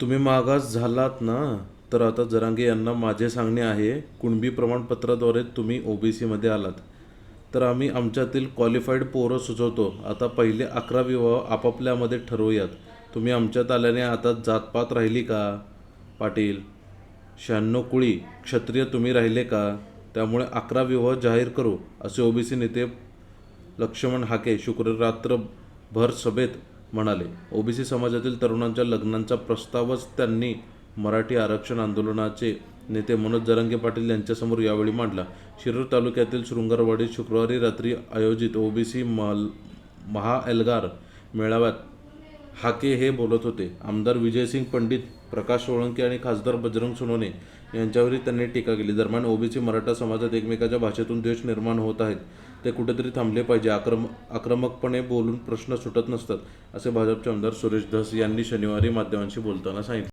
तुम्ही मागास झालात ना? तर आता जरांगे यांना माझे सांगणे आहे कुणबी प्रमाणपत्राद्वारे तुम्ही ओ बी सीमध्ये आलात. तर आम्ही आमच्यातील क्वालिफाईड पोरं सुचवतो. आता पहिले अकरा विवाह आपापल्यामध्ये ठरवूयात. तुम्ही आमच्यात आल्याने आता जातपात राहिली का? पाटील शहाण्णव कुळी क्षत्रिय तुम्ही राहिले का? त्यामुळे अकरा विवाह जाहीर करू असे ओबीसी नेते लक्ष्मण हाके शुक्र रात्रभर सभेत म्हणाले ओबीसी समाजातील तरुणांच्या लग्नांचा प्रस्तावच त्यांनी मराठी आरक्षण आंदोलनाचे नेते मनोज जरांगे पाटील यांच्यासमोर यावेळी मांडला. शिरूर तालुक्यातील शृंगारवाडीत शुक्रवारी रात्री आयोजित ओबीसी मल महा एल्गार मेळाव्यात हाके हे बोलत होते. आमदार विजयसिंग पंडित प्रकाश सोळंके आणि खासदार बजरंग सोनवणे यांच्यावरही त्यांनी टीका केली. दरम्यान ओबीसी मराठा समाजात एकमेकाच्या भाषेतून द्वेष निर्माण होत आहेत. ते कुठेतरी थांबले पाहिजे. आक्रम आक्रमकपणे बोलून प्रश्न सुटत नसतात असे भाजपचे आमदार सुरेश धस यांनी शनिवारी माध्यमांशी बोलताना सांगितले.